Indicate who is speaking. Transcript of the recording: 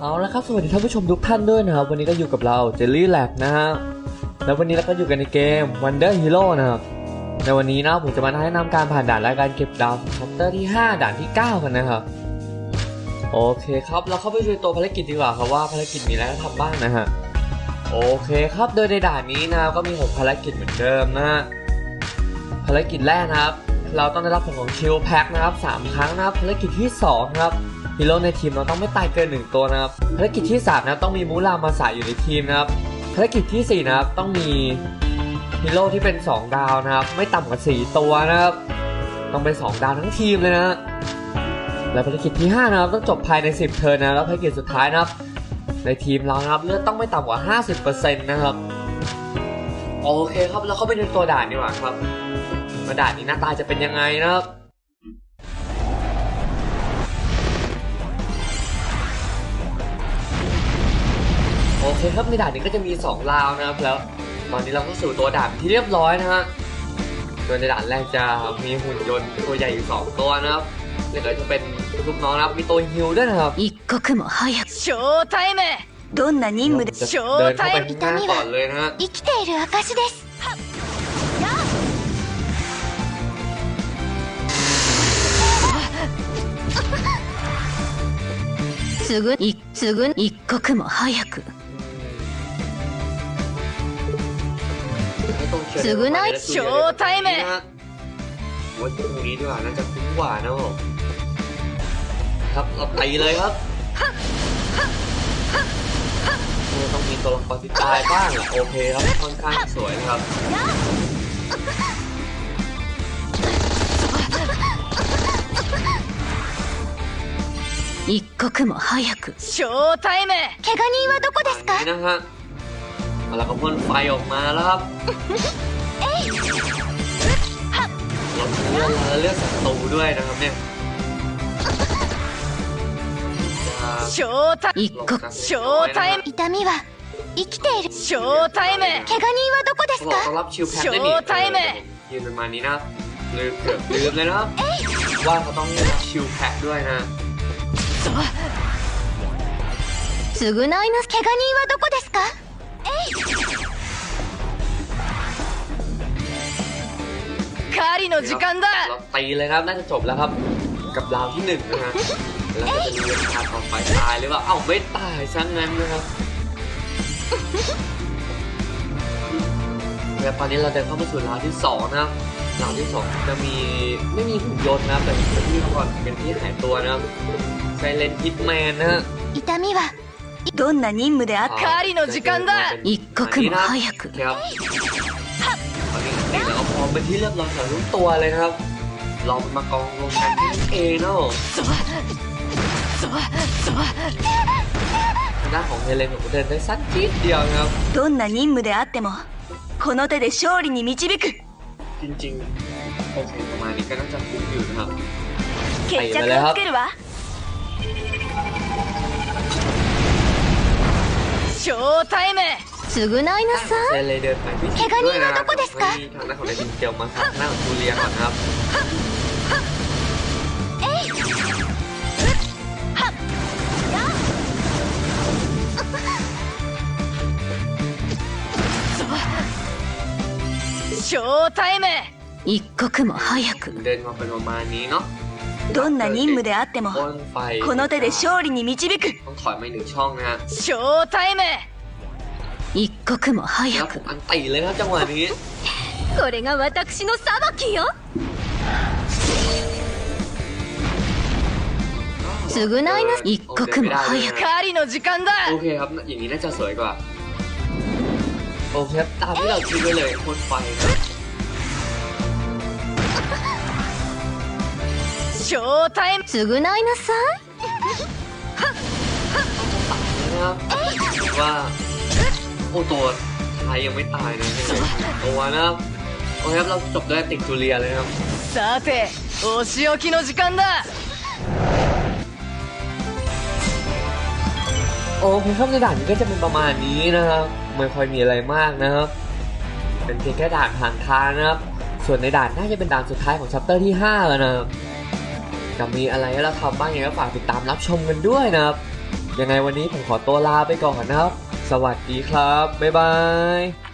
Speaker 1: เอาละครับสวัสดีท่านผู้ชมทุกท่านด้วยนะครับ วันนี้ก็อยู่กับเราเจลลี่แลบนะฮะแล้ววันนี้เราก็อยู่กันในเกม Wonder Hero นะครับในวันนี้นะผมจะมาแนะนำการผ่านด่านและการเก็บดาวชัปเตอร์ที่ 5 ด่านที่ 9 กันนะครับโอเคครับเราเข้าไปดูตัวภารกิจดีกว่าครับว่าภารกิจมีอะไรให้ทำบ้างนะฮะโอเคครับโดยในด่านนี้นะก็มี 6 ภารกิจเหมือนเดิมนะฮะภารกิจแรกนะครับ เราต้องได้รับผลของชิลแพ็คนะครับสามครั้งนะครับภารกิจที่สองนะครับฮีโร่ในทีมเราต้องไม่ตายเกินหนึ่งตัวนะครับภารกิจที่3นะต้องมีมูรามาสายอยู่ในทีมนะครับภารกิจที่4นะครับต้องมีฮีโร่ที่เป็น 2 ดาวนะครับ ไม่ต่ำกว่า 4 ตัวนะครับ ต้องเป็น 2 ดาวทั้งทีมเลยนะ และภารกิจที่5นะครับต้องจบภายใน 10 เทิร์นนะแล้วภารกิจสุดท้ายนะครับ ในทีมเรานะครับเลือดต้องไม่ต่ำกว่า 50%นะครับโอเคครับแล้วเข้าไปในตัวด่านดีกว่าครับ ว่าด่านนี้หน้าตาจะเป็นยังไงนะครับ โอเคครับในด่านนี้ก็จะมี 2 ราวนะครับ แล้ว ตอนนี้เราก็สู่ตัวด่านที่เรียบร้อยนะฮะโดยในด่านแรกจะมีหุ่นยนต์ตัวใหญ่อยู่ 2 ตัวนะครับแล้วก็จะเป็นลูกน้องนะครับมีตัวฮิลด้วยนะครับ
Speaker 2: 一刻も早く
Speaker 3: ショータイム
Speaker 2: どんな任務で
Speaker 1: จะเดินเข้าไปข้างหน้าก่อนเลยนะฮะ
Speaker 2: 生きている証です すぐいすぐ一刻も早く
Speaker 1: すぐない
Speaker 3: ショータイム
Speaker 1: วันพรุ่งนี้ดีกว่าน่าจะคุ้มกว่านะผมครับเราไปเลยครับโอ้ต้องมีตัวละครที่ตายบ้างอะโอเคครับค่อนข้างสวยนะครับ
Speaker 2: 一刻も早く
Speaker 3: ショータイム
Speaker 2: 怪我人はどこです
Speaker 1: อันนี้นะฮะเอาละก็พ่นไฟออกมาแล้วครับเราเลือกเลือกศัตรูด้วยนะครับเนี่ยจะ
Speaker 3: ショータイ
Speaker 2: 一刻
Speaker 3: ショータイム
Speaker 2: 痛みは生きている
Speaker 3: ショータイム
Speaker 2: 怪我人はどこです
Speaker 1: บอกต้อน
Speaker 2: か
Speaker 1: รับชิวแพทได้นี่
Speaker 3: โชว์ไทม์
Speaker 1: เออยืนประมาณนี้นะลืมเกือบลืมเลยนะครับว่าเขาต้องรับชิวแพทด้วยนะ
Speaker 2: 償いの怪我人はどこですか
Speaker 3: 狩りの時間だ
Speaker 1: เราตีเลยครับน่าจะจบแล้วครับ กับราวที่หนึ่งนะฮะแล้วก็จะมีการต่อไปตายหรือว่าเอ้าไม่ตายซะงั้นนะครับ แล้วตอนนี้เราเดินเข้ามาสู่ราวที่สองนะครับราวที่สองจะมีไม่มีหุ่นยนต์นะครับแต่เป็นที่ก่อนเป็นที่หายตัวนะครับไซเลนฮิตแมนนะฮะ
Speaker 2: 痛みはどんな任務であっ
Speaker 3: 狩りの時間だ
Speaker 2: 一刻も早く
Speaker 1: ครับตอนนี้เด็กเราพร้อมเป็นที่เรียบร้อยสำหรับทุกตัวเลยนะครับ เรามากองรวมกันที่นั่นเองเนาะทางด้านของเฮเลนผมเดินได้สั้นจี๊ดเดียวนะครับ
Speaker 2: どんな任務であっても この手で勝利に導く
Speaker 1: จริงๆโอเคประมาณนี้ก็น่าจะคุ้มอยู่นะครับ
Speaker 2: 決着をつけるわ
Speaker 3: ショータイム
Speaker 2: 償いなさ
Speaker 1: เฮ
Speaker 2: い
Speaker 1: เลนเดินไปที่
Speaker 2: 怪我人は
Speaker 1: ด้วยนะครั
Speaker 2: どこですか
Speaker 1: ให้ทางด้านของเดนิเกลมาซักหน้าของจูเลียก่อนนะครับ
Speaker 3: ショータイム。
Speaker 2: 一刻も早く。どんな任務であってもこの手で勝利に導く。
Speaker 3: ショータイム。
Speaker 2: 一刻も早く。これが私の裁きよ。償いな。一刻も早く
Speaker 3: 狩りの時間だ
Speaker 1: โอเคครับ อย่างนี้น่าจะสวยกว่า โอเคครับตามที่เราคิดไว้เลยพ่นไฟนะ
Speaker 3: ショータイム
Speaker 2: 償いなさい
Speaker 1: นะครับว่าโอ้ตัวไทยยังไม่ตายนะตัวนะครับโอเคครับเราจบด้วยติดจูเลียเลยนะครับ
Speaker 3: さてお仕置きの時間だ
Speaker 1: โอเคครับในด่านนี้ก็จะเป็นประมาณนี้นะครับ ไม่ค่อยมีอะไรมากนะครับ เป็นเพียงแค่ด่านผ่านทางนะครับ ส่วนในด่านน่าจะเป็นด่านสุดท้ายของชัปเตอร์ที่5แล้วนะครับจะมีอะไรให้เราทำบ้างยังไงก็ฝากติดตามรับชมกันด้วยนะครับ ยังไงวันนี้ผมขอตัวลาไปก่อนนะครับ สวัสดีครับ บ๊ายบาย